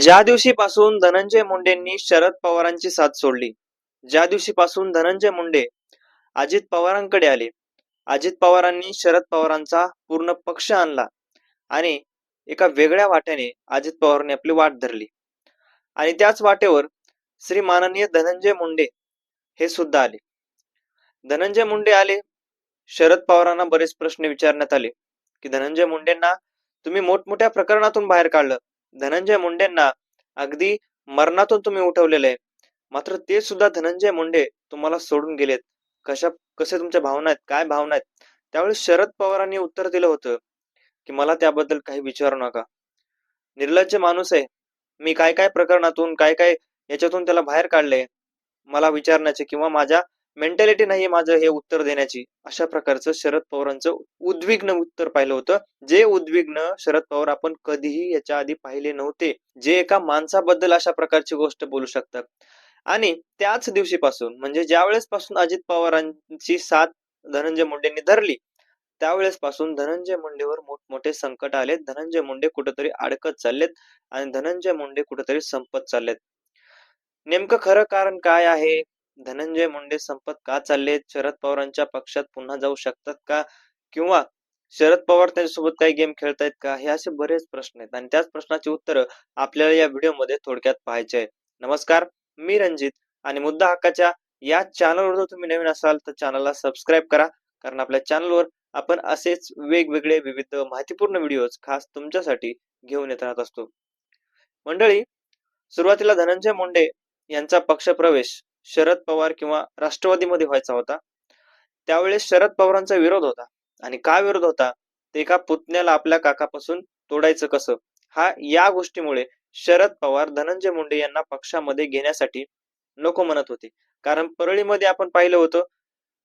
ज्या दिवशीपासून धनंजय मुंडेंनी शरद पवारांची साथ सोडली ज्या दिवशीपासून धनंजय मुंडे अजित पवारांकडे आले अजित पवारांनी शरद पवारांचा पूर्ण पक्ष आणला आणि एका वेगळ्या वाट्याने अजित पवारांनी आपली वाट धरली. आणि त्याच वाटेवर श्री माननीय धनंजय मुंडे हे सुद्धा आले. धनंजय मुंडे आले शरद पवारांना बरेच प्रश्न विचारण्यात आले की धनंजय मुंडेंना तुम्ही मोठमोठ्या प्रकरणातून बाहेर काढलं धनंजय मुंडेंना अगदी मरणातून तुम्ही उठवलेले. आहे मात्र ते सुद्धा धनंजय मुंडे तुम्हाला सोडून गेलेत. कशा कसे तुमच्या भावना आहेत? काय भावना आहेत? त्यावेळी शरद पवारांनी उत्तर दिलं होतं की मला त्याबद्दल काही विचारू नका. निर्लज्ज माणूस आहे. मी काय काय प्रकरणातून काय काय याच्यातून त्याला बाहेर काढले? मला विचारण्याचे किंवा माझ्या मेंटॅलिटी नाही माझं हे उत्तर देण्याची. अशा प्रकारचं शरद पवारांचं उद्विग्न उत्तर पाहिलं होतं. जे उद्विग्न शरद पवार आपण कधीही याच्या आधी पाहिले नव्हते. जे एका माणसाबद्दल अशा प्रकारची गोष्ट बोलू शकतात. आणि त्याच दिवशीपासून म्हणजे ज्यावेळेस पासून अजित पवारांची साथ धनंजय मुंडेंनी धरली त्यावेळेस पासून धनंजय मुंडेवर मोठमोठे संकट आले धनंजय मुंडे कुठेतरी अडकत चाललेत आणि धनंजय मुंडे कुठेतरी संपत चाललेत. नेमकं खरं कारण काय आहे? धनंजय मुंडे संपत का चालले? शरद पवारांच्या पक्षात पुन्हा जाऊ शकतात का? किंवा शरद पवार त्यांच्यासोबत काही गेम खेळतायत का? हे असे बरेच प्रश्न आहेत. आणि त्याच प्रश्नाची उत्तरं आपल्याला या व्हिडिओमध्ये थोडक्यात पाहायचे आहे नमस्कार मी रंजित आणि मुद्दा हक्काच्या या चॅनलवर जर तुम्ही नवीन असाल तर चॅनलला सबस्क्राईब करा. कारण आपल्या चॅनलवर आपण असेच वेगवेगळे विविध माहितीपूर्ण व्हिडिओज खास तुमच्यासाठी घेऊन येत राहत असतो. मंडळी सुरुवातीला धनंजय मुंडे यांचा पक्षप्रवेश शरद पवार किंवा राष्ट्रवादीमध्ये व्हायचा होता. त्यावेळेस शरद पवारांचा विरोध होता. आणि का विरोध होता? ते एका पुतण्याला आपल्या काकापासून तोडायचं कसं? हा या गोष्टीमुळे शरद पवार धनंजय मुंडे यांना पक्षामध्ये घेण्यासाठी नको म्हणत होते. कारण परळीमध्ये आपण पाहिलं होतं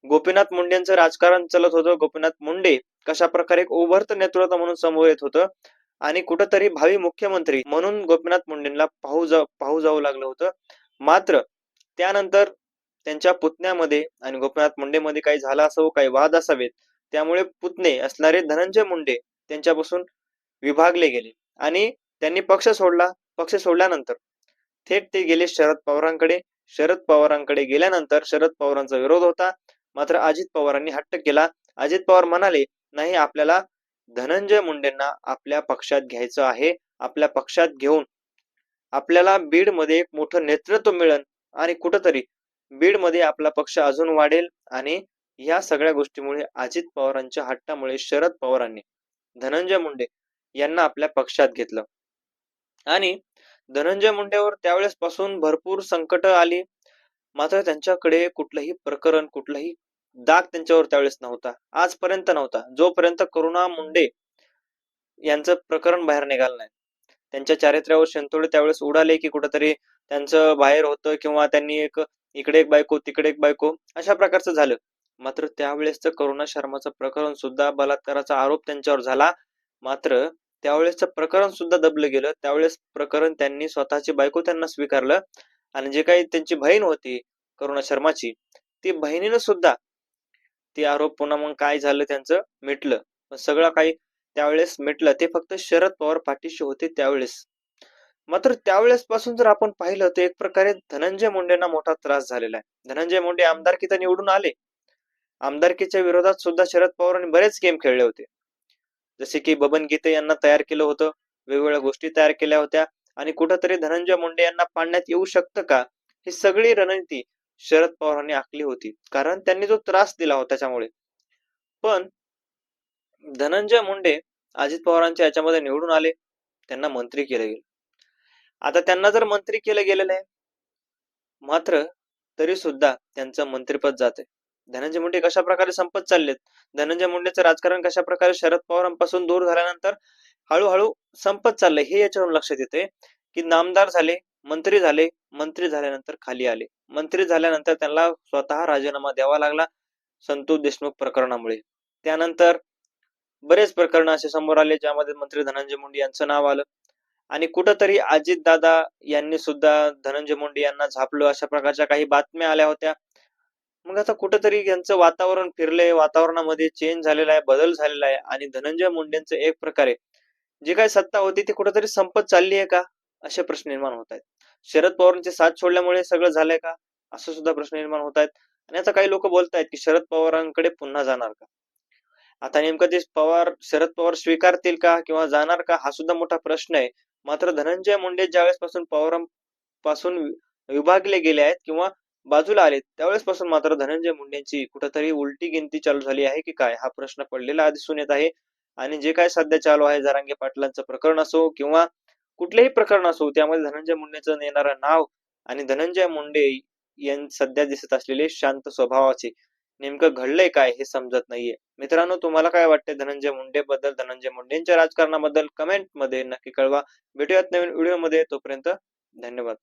गोपीनाथ मुंडेंचं राजकारण चालत होतं. गोपीनाथ मुंडे कशा प्रकारे एक उभरत नेतृत्व म्हणून समोर येत होतं आणि कुठंतरी भावी मुख्यमंत्री म्हणून गोपीनाथ मुंडेंना पाहू जा पाहू जावं लागलं होतं. मात्र त्यानंतर त्यांच्या पुतण्यामध्ये आणि गोपीनाथ मुंडेमध्ये काही झालं असावं काही वाद असावेत त्यामुळे पुतणे असणारे धनंजय मुंडे त्यांच्यापासून विभागले गेले. आणि त्यांनी पक्ष सोडला. पक्ष सोडल्यानंतर थेट ते गेले शरद पवारांकडे. शरद पवारांकडे गेल्यानंतर शरद पवारांचा विरोध होता. मात्र अजित पवारांनी हट्ट केला. अजित पवार म्हणाले नाही आपल्याला धनंजय मुंडेंना आपल्या पक्षात घ्यायचं आहे. आपल्या पक्षात घेऊन आपल्याला बीडमध्ये एक मोठं नेतृत्व मिळेल. आणि कुठंतरी बीडमध्ये आपला पक्ष अजून वाढेल आणि या सगळ्या गोष्टीमुळे अजित पवारांच्या हट्टामुळे शरद पवारांनी धनंजय मुंडे यांना आपल्या पक्षात घेतलं. आणि धनंजय मुंडेवर त्यावेळेस पासून भरपूर संकट आली. मात्र त्यांच्याकडे कुठलंही प्रकरण कुठलंही दाग त्यांच्यावर त्यावेळेस नव्हता. आजपर्यंत नव्हता. जोपर्यंत करुणा मुंडे यांचं प्रकरण बाहेर निघालं नाही. त्यांच्या चारित्र्यावर शेंतोडे त्यावेळेस उडाले की कुठंतरी त्यांचं बाहेर होतं किंवा त्यांनी एक इकडे एक बायको तिकडे एक बायको अशा प्रकारचं झालं. मात्र त्यावेळेसचं करुणा शर्माचं प्रकरण सुद्धा बलात्काराचा आरोप त्यांच्यावर झाला. मात्र त्यावेळेसचं प्रकरण सुद्धा दबलं गेलं. त्यावेळेस प्रकरण त्यांनी स्वतःची बायको त्यांना स्वीकारलं. आणि जे काही त्यांची बहीण होती करुणा शर्माची ती बहिणीनं सुद्धा ते आरोप पुन्हा मग काय झालं त्यांचं? मिटलं. सगळं काही त्यावेळेस मिटलं. ते फक्त शरद पवार पाठीशी होते त्यावेळेस. मात्र त्यावेळेस पासून जर आपण पाहिलं तर एक प्रकारे धनंजय मुंडेंना मोठा त्रास झालेला आहे. धनंजय मुंडे आमदारकी तर निवडून आले. आमदारकीच्या विरोधात सुद्धा शरद पवारांनी बरेच गेम खेळले होते. जसे की बबन गीते यांना तयार केलं होतं वेगवेगळ्या गोष्टी तयार केल्या होत्या. आणि कुठंतरी धनंजय मुंडे यांना पाडण्यात येऊ शकतं का? ही सगळी रणनीती शरद पवारांनी आखली होती. कारण त्यांनी जो त्रास दिला होता त्याच्यामुळे. पण धनंजय मुंडे अजित पवारांच्या याच्यामध्ये निवडून आले. त्यांना मंत्री केले गेले. आता त्यांना जर मंत्री केलं गेलेलं आहे मात्र तरी सुद्धा त्यांचं मंत्रीपद जाते धनंजय मुंडे कशा प्रकारे संपत चाललेत? धनंजय मुंडेचं राजकारण कशा प्रकारे शरद पवारांपासून दूर झाल्यानंतर हळूहळू संपत चाललंय हे याच्यावरून लक्षात येते की नामदार झाले मंत्री झाले मंत्री झाल्यानंतर खाली आले. मंत्री झाल्यानंतर त्यांना स्वतः राजीनामा द्यावा लागला संतोष देशमुख प्रकरणामुळे. त्यानंतर बरेच प्रकरण असे समोर आले ज्यामध्ये मंत्री धनंजय मुंडे यांचं नाव आलं. आणि कुठंतरी अजितदादा यांनी सुद्धा धनंजय मुंडे यांना झापलं अशा प्रकारच्या काही बातम्या आल्या होत्या. मग आता कुठंतरी यांचं वातावरण फिरलंय वातावरणामध्ये चेंज झालेला आहे बदल झालेला आहे आणि धनंजय मुंडेंचं एक प्रकारे जी काही सत्ता होती ती कुठंतरी संपत चालली आहे का? असे प्रश्न निर्माण होत आहेत. शरद पवारांचे साथ सोडल्यामुळे सगळं झालंय का? असं सुद्धा प्रश्न निर्माण होत आहेत. आणि आता काही लोक बोलतायत की शरद पवारांकडे पुन्हा जाणार का? आता नेमकं ते पवार शरद पवार स्वीकारतील का किंवा जाणार का? हा सुद्धा मोठा प्रश्न आहे. मात्र धनंजय मुंडे ज्यावेळेस पासून पवारांपासून विभागले गेले आहेत किंवा बाजूला आले त्यावेळेस पासून मात्र धनंजय मुंडेंची कुठेतरी उलटी गिनती चालू झाली आहे की काय? हा प्रश्न पडलेला दिसून येत आहे. आणि जे काय सध्या चालू आहे जारांगे पाटलांचं प्रकरण असो किंवा कुठलेही प्रकरण असो त्यामध्ये धनंजय मुंडेचं येणारं नाव आणि धनंजय मुंडे यां सध्या दिसत असलेले शांत स्वभावाचे. नेमकं घडलंय काय हे समजत नाहीये. मित्रांनो तुम्हाला काय वाटते धनंजय मुंडे बद्दल धनंजय मुंडेंच्या राजकारणाबद्दल कमेंटमध्ये नक्की कळवा. भेटूयात नवीन व्हिडिओमध्ये. तोपर्यंत धन्यवाद.